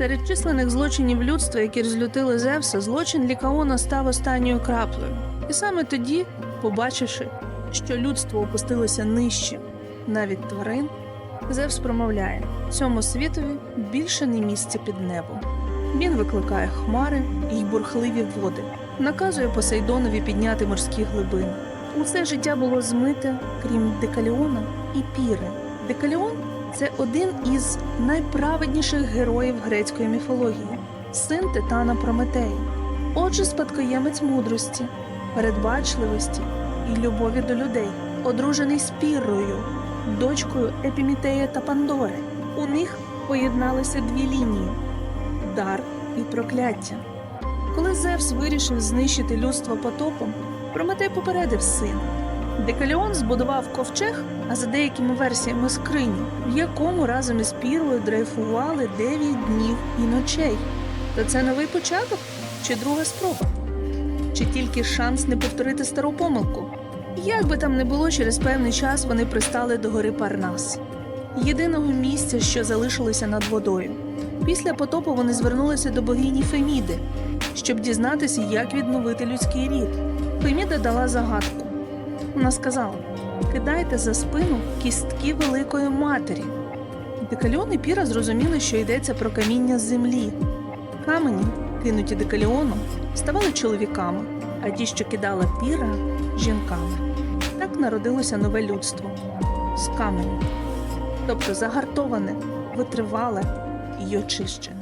Серед численних злочинів людства, які розлютили Зевса, злочин Лікаона став останньою краплею. І саме тоді, побачивши, що людство опустилося нижче, навіть тварин, Зевс промовляє: цьому світові більше не місце під небом. Він викликає хмари й бурхливі води, наказує Посейдонові підняти морські глибини. Усе життя було змите, крім Декаліона і Піри. Декаліон це один із найправедніших героїв грецької міфології, син Титана Прометея. Отже, спадкоємець мудрості, передбачливості і любові до людей, одружений з Піррою, дочкою Епімітея та Пандори. У них поєдналися дві лінії дар і прокляття. Коли Зевс вирішив знищити людство потопом, Прометей попередив сина. Декаліон збудував ковчег, а за деякими версіями скриню, в якому разом із Пірою дрейфували 9 днів і ночей. То це новий початок чи друга спроба? Чи тільки шанс не повторити стару помилку? Як би там не було, через певний час вони пристали до гори Парнас, єдиного місця, що залишилося над водою. Після потопу вони звернулися до богині Феміди, щоб дізнатися, як відновити людський рід. Феміда дала загадку. Вона сказала: кидайте за спину кістки великої матері. Декаліон і Піра зрозуміли, що йдеться про каміння з землі. Камені, кинуті декаліоном, ставали чоловіками, а ті, що кидала піра, жінками. Так народилося нове людство з каменю, тобто загартоване, витривале і очищене.